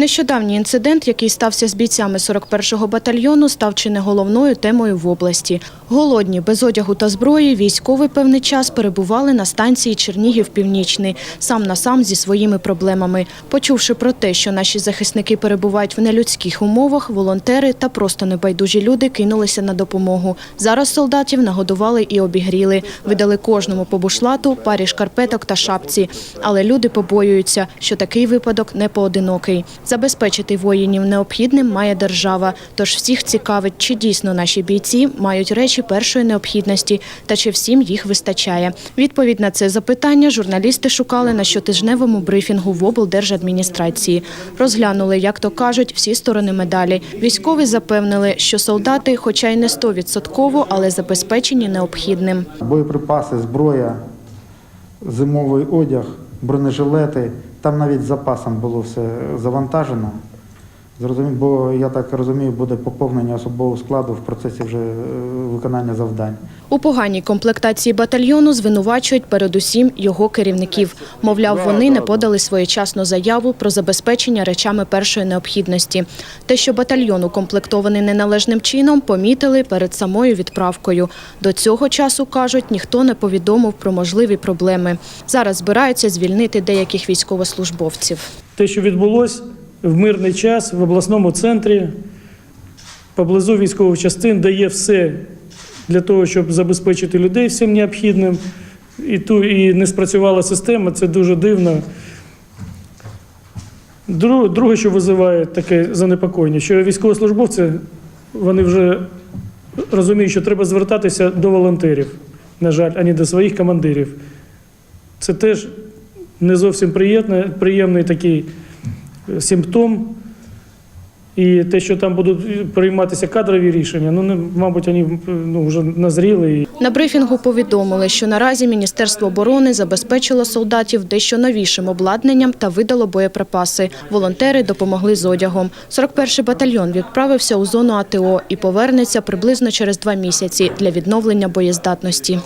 Нещодавній інцидент, який стався з бійцями 41-го батальйону, став чи не головною темою в області. Голодні, без одягу та зброї, військовий певний час перебували на станції Чернігів Північний, сам на сам зі своїми проблемами. Почувши про те, що наші захисники перебувають в нелюдських умовах, волонтери та просто небайдужі люди кинулися на допомогу. Зараз солдатів нагодували і обігріли, видали кожному по бушлату, парі шкарпеток та шапці. Але люди побоюються, що такий випадок не поодинокий. Забезпечити воїнів необхідним має держава. Тож всіх цікавить, чи дійсно наші бійці мають речі першої необхідності та чи всім їх вистачає. Відповідь на це запитання журналісти шукали на щотижневому брифінгу в облдержадміністрації. Розглянули, як то кажуть, всі сторони медалі. Військові запевнили, що солдати, хоча й не стовідсотково, але забезпечені необхідним. Боєприпаси, зброя, зимовий одяг, бронежилети. Там навіть запасом було все завантажено. Бо я так розумію, буде поповнення особового складу в процесі вже е, виконання завдань. У поганій комплектації батальйону звинувачують передусім його керівників. Мовляв, вони не подали своєчасну заяву про забезпечення речами першої необхідності. Те, що батальйон укомплектований неналежним чином, помітили перед самою відправкою. До цього часу, кажуть, ніхто не повідомив про можливі проблеми. Зараз збираються звільнити деяких військовослужбовців. Те, що відбулось в мирний час в обласному центрі, поблизу військових частин, дає все для того, щоб забезпечити людей всім необхідним. І, ту, і не спрацювала система, це дуже дивно. Друге, що визиває таке занепокоєння, що військовослужбовці вони вже розуміють, що треба звертатися до волонтерів, на жаль, а не до своїх командирів. Це теж не зовсім приємний, приємний такий е, симптом. І те, що там будуть прийматися кадрові рішення, ну, не- мабуть, вони ну, вже назріли. На брифінгу повідомили, що наразі Міністерство оборони забезпечило солдатів дещо новішим обладнанням та видало боєприпаси. Волонтери допомогли з одягом. 41-й батальйон відправився у зону АТО і повернеться приблизно через два місяці для відновлення боєздатності.